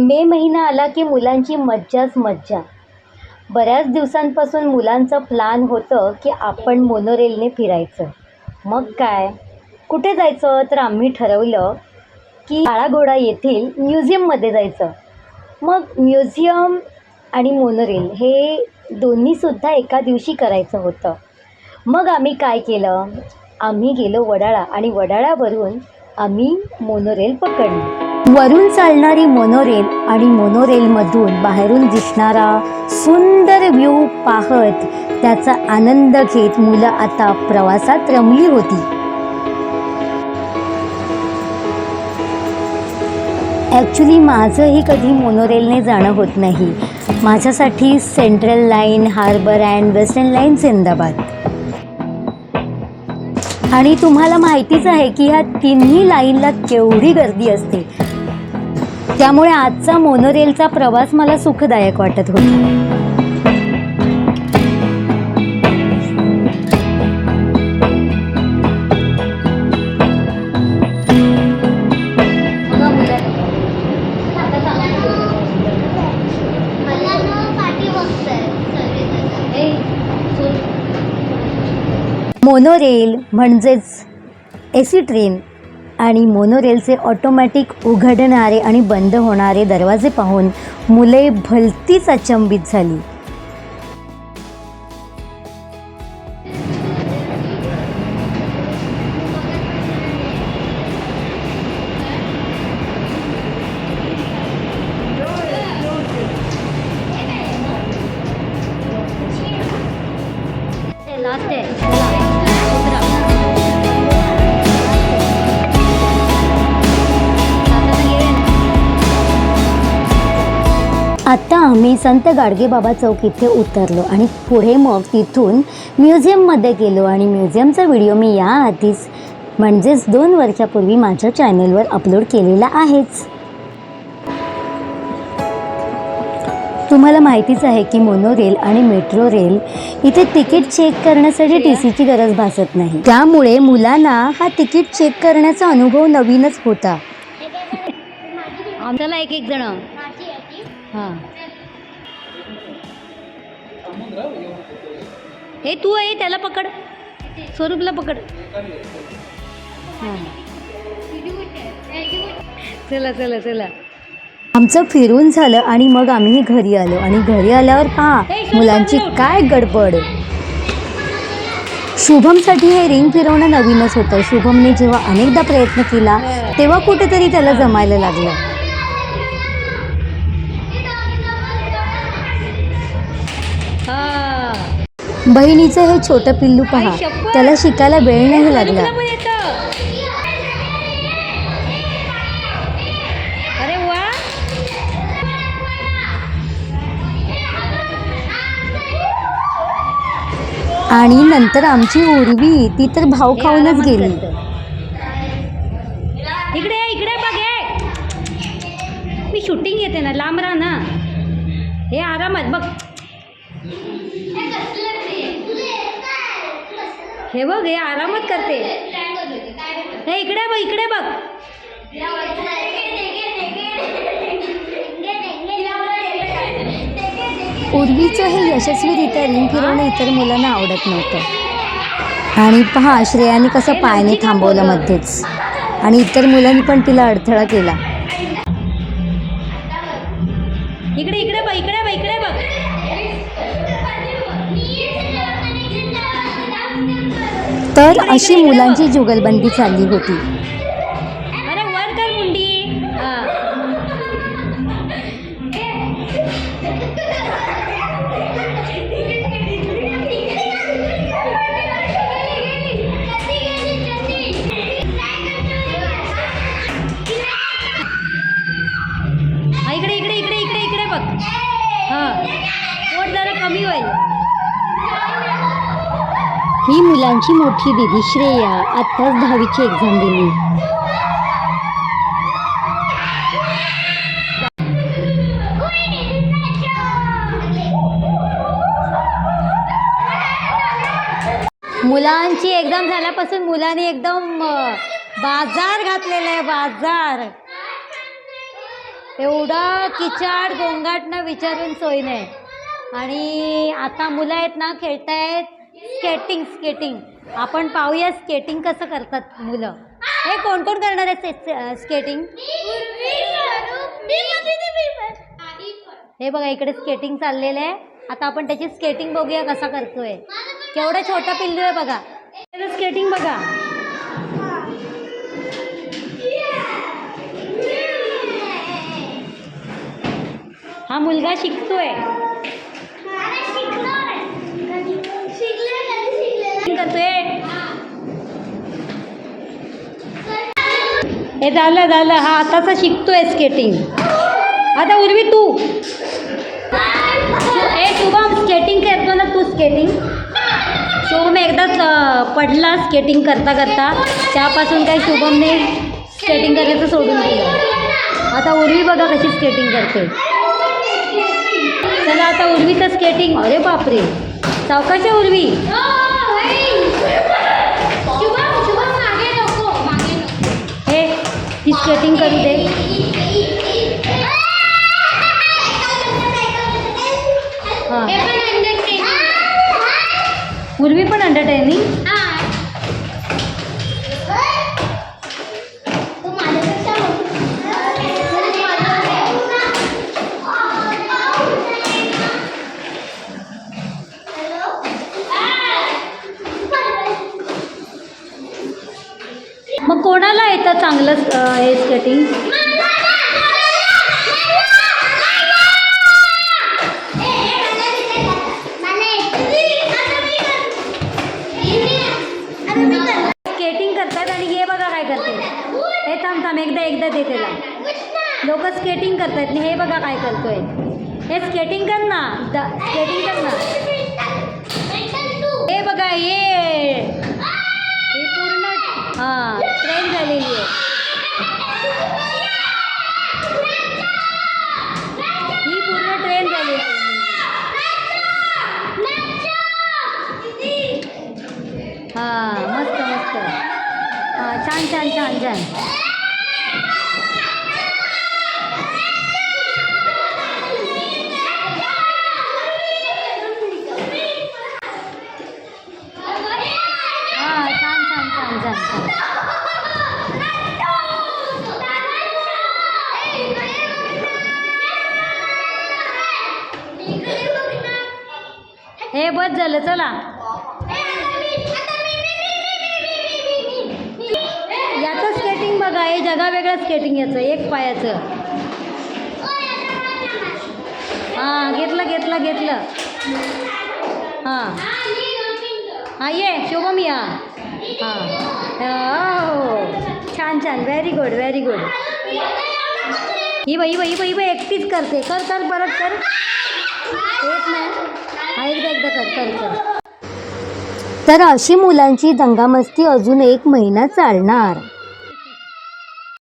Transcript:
मे महिना आला की मुलांची मज्जाच मज्जा. बऱ्याच दिवसांपासून मुलांचं प्लान होतं की आपण मोनोरेलने फिरायचं. मग काय? कुठे जायचं? तर आम्ही ठरवलं की काळाघोडा येथील म्युझियममध्ये जायचं. मग म्युझियम आणि मोनोरेल हे दोन्हीसुद्धा एका दिवशी करायचं होतं. मग आम्ही काय केलं? आम्ही गेलो वडाळा आणि वडाळ्यावरून आम्ही मोनोरेल पकडली. वरून चालणारी मोनोरेल आणि मोनोरेलमधून बाहेरून दिसणारा सुंदर व्ह्यू पाहत त्याचा आनंद घेत मुलं आता प्रवासात रमली होती. ॲक्च्युली माझंही कधी मोनोरेलने जाणं होत नाही. माझ्यासाठी central line harbour and western line सिंदाबाद आणि तुम्हाला माहितीच आहे की ह्या तिन्ही लाईनला केवढी गर्दी असते. त्यामुळे आजचा मोनोरेलचा प्रवास मला सुखदायक वाटत होता. मोनोरेल म्हणजेच ए सी ट्रेन. आणि मोनोरेलचे ऑटोमॅटिक उघडणारे आणि बंद होणारे दरवाजे पाहून मुले भलतीच अचंबित झाली. लास्ट आता आम्ही संत गाडगेबाबा चौक इथे उतरलो आणि पुढे मग तिथून म्युझियममध्ये गेलो. आणि म्युझियमचा व्हिडिओ मी याआधीच म्हणजेच दोन वर्षापूर्वी माझ्या चॅनलवर अपलोड केलेला आहेच. तुम्हाला माहितीच आहे की मोनोरेल आणि मेट्रो रेल इथे तिकीट चेक करण्यासाठी टी सीची गरज भासत नाही. त्यामुळे मुलांना हा तिकीट चेक करण्याचा अनुभव नवीनच होता. आमच्याला एक एक जण. हां. हे तू आहे त्याला पकड. स्वरूपला पकड. हां. चला चला चला. आमचं फिरून झालं आणि मग आम्ही घरी आलो. आणि घरी आल्यावर पहा मुलांची काय गडबड. शुभमसाठी हे रिंग फिरवणं नवीनच होतं. शुभमने जेव्हा अनेकदा प्रयत्न केला तेव्हा कुठेतरी त्याला जमायला लागलं. बहिणीचं हे छोटं पिल्लू पहा. त्याला शिकायला वेळ नाही लागला. अरे वा. आणि नंतर आमची उर्वी ती तर भाव खाऊनच गेली. इकडे इकडे बघ हे. मी शूटिंग येते ना लांब राहा ना. हे आरामात बघ. हे बघ हे आरामात करते. हे इकडे बघ इकडे बघ. उर्वीचं हे यशस्वीरित्या रिंग फिरवणं इतर मुलांना आवडत नव्हतं. आणि पहा श्रेयाने कसं पायाने थांबवलं मध्येच. आणि इतर मुलांनी पण तिला अडथळा केला. इकडे इकडे बघ इकडे बघ इकडे बघ. तर अशी मुलांची जुगलबंदी चालली होती. अरे वर कर मुंडी. हा इकडे इकडे इकडे इकडे इकडे बघ. हां. पोट जरा कमी होईल. ही मुलांची मोठी दिदी श्रेया आत्ताच दहावीची एक्झाम दिली. मुलांची एक्झाम झाल्यापासून मुलांनी एकदम बाजार घातलेला आहे बाजार. एवढा किचाड गोंगाटनं विचारून सोय नाही. आणि आता मुलं आहेत ना खेळतायत. स्केटिंग स्केटिंग आपण पाहूया स्केटिंग कसं करतात मुलं. हे कोण कोण करणार आहे स्केटिंग हे बघा इकडे स्केटिंग चाललेलं आहे. आता आपण त्याची स्केटिंग बघूया कसा करतोय. केवढा छोटा पिल्लू आहे बघा. स्केटिंग बघा. हा मुलगा शिकतोय. हे झालं झालं. हा आताचा शिकतोय स्केटिंग आता उर्वी तू. ए शुभम स्केटिंग करतो ना तू स्केटिंग शुभम एकदाच पडला स्केटिंग करता करता. त्यापासून काही शुभमने स्केटिंग करायचं सोडून दिलं. आता उर्वी बघा कशी स्केटिंग करते. चला आता उर्वीचं स्केटिंग अरे बापरे. सावकाश उर्वी. स्केटिंग करू दे. हां. उर्वी पण अंडरटेनिंग मग कोणाला येतं चांगलं हे स्केटिंग स्केटिंग करतात आणि हे बघा काय करते. हे थांब थांब एकदा एकदा देते लोक स्केटिंग करतात हे बघा काय करतोय. हे स्केटिंग कर ना. स्केटिंग कर ना. हे बघा ये हे पूर्ण हां ट्रेन आहे. ही पूर्ण ट्रेन झालेली आहे. हां मस्त मस्त. हां छान छान छान छान. बस झालं चला. याचं स्केटिंग बघा हे जगा वेगळं स्केटिंग याचं एक पायाचं. हां घेतलं घेतलं घेतलं. हां. हां ये शुभम या. हां. हो. छान छान. व्हेरी गुड व्हेरी गुड ही बाई बाई बाई बाई एकटीच करते. कर कर परत कर. येत नाही. हा एकदा एकदा कर कर कर. तर अशी मुलांची दंगामस्ती अजून एक महिना चालणार.